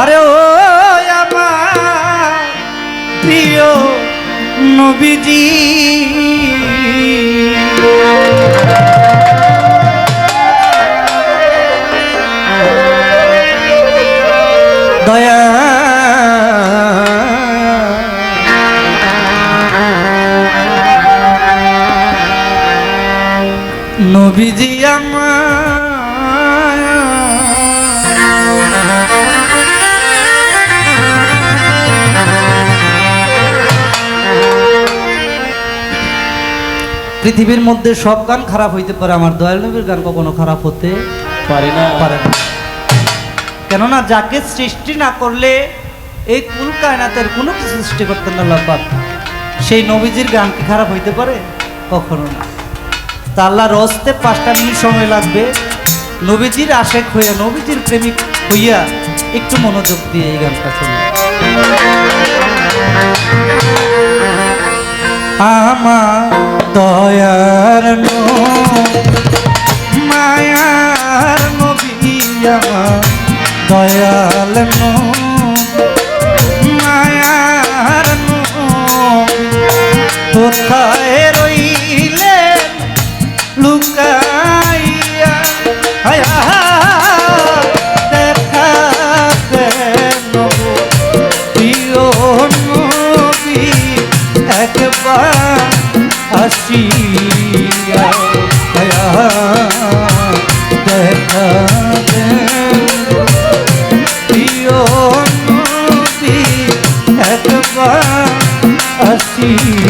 আরে ও আমার প্রিয় নবীজি। দয়া। নবীজি পৃথিবীর মধ্যে সব গান খারাপ হইতে পারে, আমার দয়াল নবীর গান কখনো খারাপ হতে পারে না। পারে না। কেননা যাকে সৃষ্টি না করলে এই কুল কায়নাতের কোনো কিছু সৃষ্টি করতেন না আল্লাহ সেই নবীজির গান কি খারাপ হইতে পারে? কখনো না। তা আল্লাহর হস্তে পাঁচটা মিনিট সময় লাগবে। নবীজির আশেক হইয়া, নবীজির প্রেমিক হইয়া একটু মনোযোগ দিয়ে এই গানটা শুনবে আমার দয়ার মায়ার নবী আমার দয়াল মায়ার কোথায় রইলেন লুকাইয়া? হায়া দেখাতে নবী আসিয়া দেখা প্রিয় নদী একবার আসিয়া